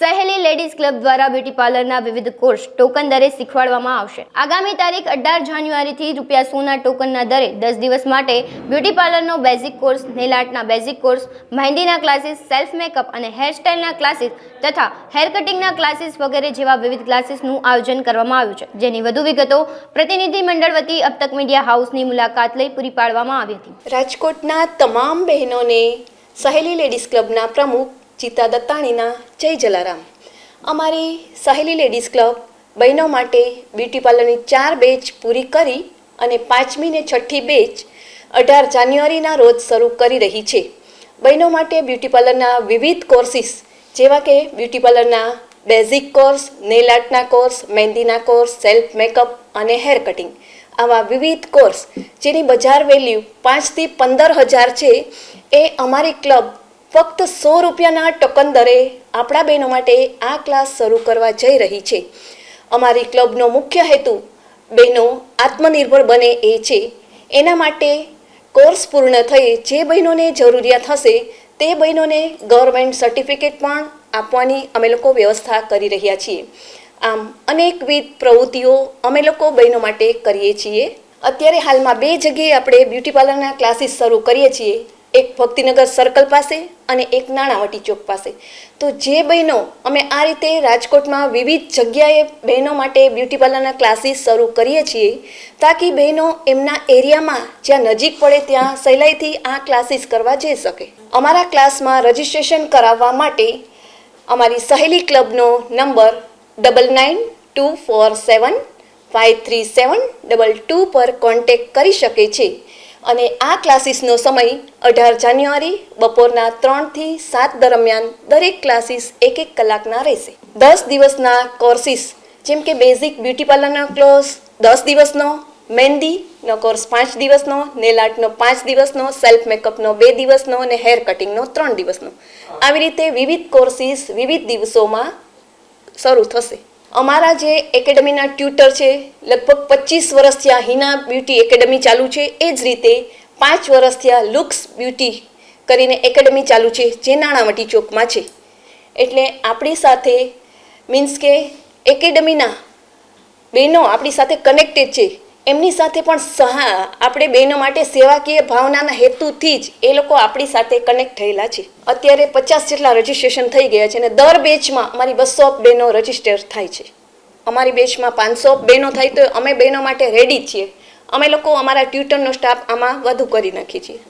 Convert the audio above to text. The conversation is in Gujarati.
સહેલી લેડીઝ ક્લબ દ્વારા બ્યુટી પાર્લરના વિવિધ કોર્સ ટોકન દરે શીખવાડવામાં આવશે. આગામી તારીખ અઢાર જાન્યુઆરીથી રૂપિયા સોના ટોકનના દરે દસ દિવસ માટે beauty પાર્લરનો basic course nail basic course, મહેંદીના classes, self makeup અને હેરસ્ટાઇલના ક્લાસીસ તથા હેર કટિંગના ક્લાસીસ વગેરે જેવા વિવિધ ક્લાસીસનું આયોજન કરવામાં આવ્યું છે. જેની વધુ વિગતો પ્રતિનિધિ મંડળ વતી અબતક મીડિયા હાઉસની મુલાકાત લઈ પૂરી પાડવામાં આવી હતી. રાજકોટના તમામ બહેનોને સહેલી લેડીઝ ક્લબના પ્રમુખ ચિતા દત્તાણીના જય જલારામ. અમારી સહેલી લેડીઝ ક્લબ બહેનો માટે બ્યુટી પાર્લરની ચાર બેચ પૂરી કરી અને પાંચમી ને છઠ્ઠી બેચ અઢાર જાન્યુઆરીના રોજ શરૂ કરી રહી છે. બહેનો માટે બ્યુટી પાર્લરના વિવિધ કોર્સિસ જેવા કે બ્યુટી પાર્લરના બેઝિક કોર્સ, નેલ આર્ટના કોર્સ, મહેંદીના કોર્સ, સેલ્ફ મેકઅપ અને હેર કટિંગ. આવા વિવિધ કોર્સ જેની બજાર વેલ્યુ પાંચથી પંદર હજાર છે એ અમારી ક્લબ ફક્ત સો રૂપિયાના ટોકન દરે આપણા બહેનો માટે આ ક્લાસ શરૂ કરવા જઈ રહી છે. અમારી ક્લબનો મુખ્ય હેતુ બહેનો આત્મનિર્ભર બને એ છે. એના માટે કોર્સ પૂર્ણ થઈ જે બહેનોને જરૂરિયાત હશે તે બહેનોને ગવર્મેન્ટ સર્ટિફિકેટ પણ આપવાની અમે લોકો વ્યવસ્થા કરી રહ્યા છીએ. આમ અનેકવિધ પ્રવૃત્તિઓ અમે લોકો બહેનો માટે કરીએ છીએ. અત્યારે હાલમાં બે જગ્યાએ આપણે બ્યુટી પાર્લરના ક્લાસીસ શરૂ કરીએ છીએ. એક ભક્તિનગર સર્કલ પાસે અને એક નાણાવટી ચોક પાસે. તો જે બહેનો, અમે આ રીતે રાજકોટમાં વિવિધ જગ્યાએ બહેનો માટે બ્યુટી પાર્લરના ક્લાસીસ શરૂ કરીએ છીએ, તાકી બહેનો એમના એરિયામાં જ્યાં નજીક પડે ત્યાં સહેલાઈથી આ ક્લાસીસ કરવા જઈ શકે. અમારા ક્લાસમાં રજિસ્ટ્રેશન કરાવવા માટે અમારી Saheli ક્લબનો number double nine two four seven five three seven double two પર કોન્ટેક કરી શકે છે. અને આ ક્લાસીસનો સમય અઢાર જાન્યુઆરી બપોરના ત્રણથી સાત દરમિયાન દરેક ક્લાસીસ એક એક કલાકના રહેશે. દસ દિવસના કોર્સીસ, જેમ કે બેઝિક બ્યુટી પાર્લરનો ક્લોઝ, દસ દિવસનો મહેંદીનો કોર્સ પાંચ દિવસનો, નેલ આર્ટનો પાંચ દિવસનો, સેલ્ફ મેકઅપનો બે દિવસનો અને હેર કટિંગનો ત્રણ દિવસનો. આવી રીતે વિવિધ કોર્સીસ વિવિધ દિવસોમાં શરૂ થશે. અમારા જે એકેડમીના ટ્યુટર છે, લગભગ પચીસ વર્ષથી આ હિના બ્યુટી એકેડમી ચાલુ છે, એ જ રીતે પાંચ વર્ષથી આ લુક્સ બ્યુટી કરીને એકેડમી ચાલુ છે, જે નાણાવટી ચોકમાં છે. એટલે આપણી સાથે મીન્સ કે એકેડમીના બહેનો આપણી સાથે કનેક્ટેડ છે. એમની સાથે પણ સહા, આપણે બહેનો માટે સેવાકીય ભાવનાના હેતુથી જ એ લોકો આપણી સાથે કનેક્ટ થયેલા છે. અત્યારે પચાસ જેટલા રજીસ્ટ્રેશન થઈ ગયા છે અને દર બેચમાં અમારી બસો બહેનો રજિસ્ટર થાય છે. અમારી બેચમાં પાંચસો બહેનો થાય તો અમે બહેનો માટે રેડી જ છીએ. અમે લોકો અમારા ટ્યુટરનો સ્ટાફ આમાં વધુ કરી નાખીએ છીએ.